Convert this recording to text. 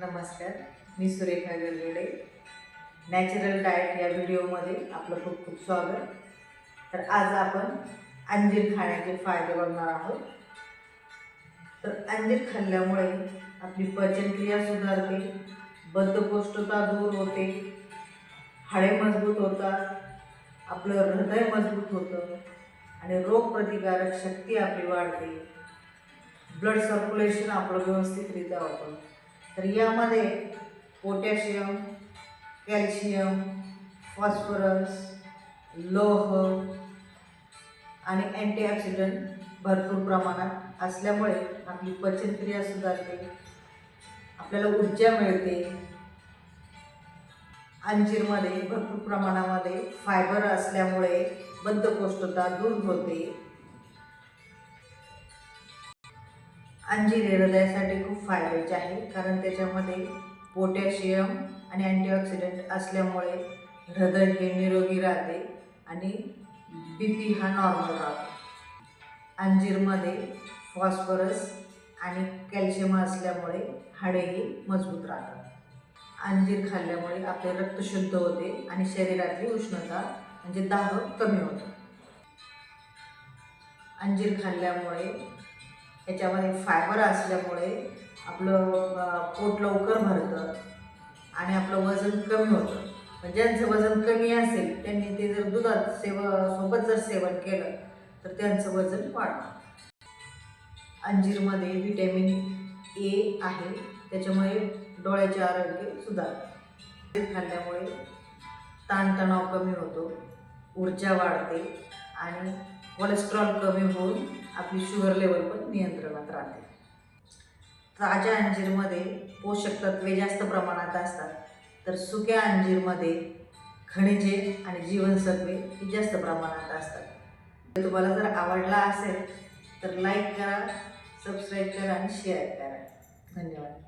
नमस्कार मी Surekha Gargade. Natural diet या व्हिडिओमध्ये आपलं खूप खूप स्वागत. तर आज आपण अंजीर खाण्याचे फायदे बघणार आहोत. तर अंजीर खाल्ल्यामुळे आपली पचनक्रिया सुधारते बद्धकोष्ठता दूर होते हाडे मजबूत होतात आपलं हृदय मजबूत होतं आणि रोगप्रतिकारक शक्ती आपली वाढते. ब्लड सर्क्युलेशन आपलं व्यवस्थितरित्या होतं. तर यामध्ये पोटॅशियम कॅल्शियम फॉस्फरस लोह आणि अँटीऑक्सिडंट भरपूर प्रमाणात असल्यामुळे आपली पचनक्रिया सुधारते आपल्याला ऊर्जा मिळते. अंजीरमध्ये भरपूर प्रमाणामध्ये फायबर असल्यामुळे बद्धकोष्ठता दूर होते. अंजीर हृदयासाठी खूप फायद्याचे आहे कारण त्याच्यामध्ये पोटॅशियम आणि अँटीऑक्सिडंट असल्यामुळे हृदय हे निरोगी राहते आणि बी पी हा नॉर्मल राहतो. अंजीरमध्ये फॉस्फरस आणि कॅल्शियम असल्यामुळे हाडेही मजबूत राहतात. अंजीर खाल्ल्यामुळे आपले रक्त शुद्ध होते आणि शरीरातली उष्णता म्हणजे दाह कमी होतो. अंजीर खाल्ल्यामुळे याच्यामध्ये फायबर असल्यामुळे आपलं पोट लवकर भरतं आणि आपलं वजन कमी होतं. पण ज्यांचं वजन कमी असेल त्यांनी ते जर दुधात सेव सोबत जर सेवन केलं तर त्यांचं वजन वाढतं. अंजीरमध्ये व्हिटॅमिन ए आहे त्याच्यामुळे डोळ्याचे आरोग्य सुधारते. ते खाल्ल्यामुळे ताणतणाव कमी होतो ऊर्जा वाढते आणि कोलेस्ट्रॉल कमी होऊन आपली शुगर लेवल पण नियंत्रणात राहते. ताज्या अंजीरमध्ये पोषक तत्वे जास्त प्रमाणात असतात तर सुक्या अंजीरमध्ये खनिजे आणि जीवनसत्वे ही जास्त प्रमाणात असतात. तुम्हाला जर आवडला असेल तर लाईक करा सबस्क्राईब करा आणि शेअर करा. धन्यवाद.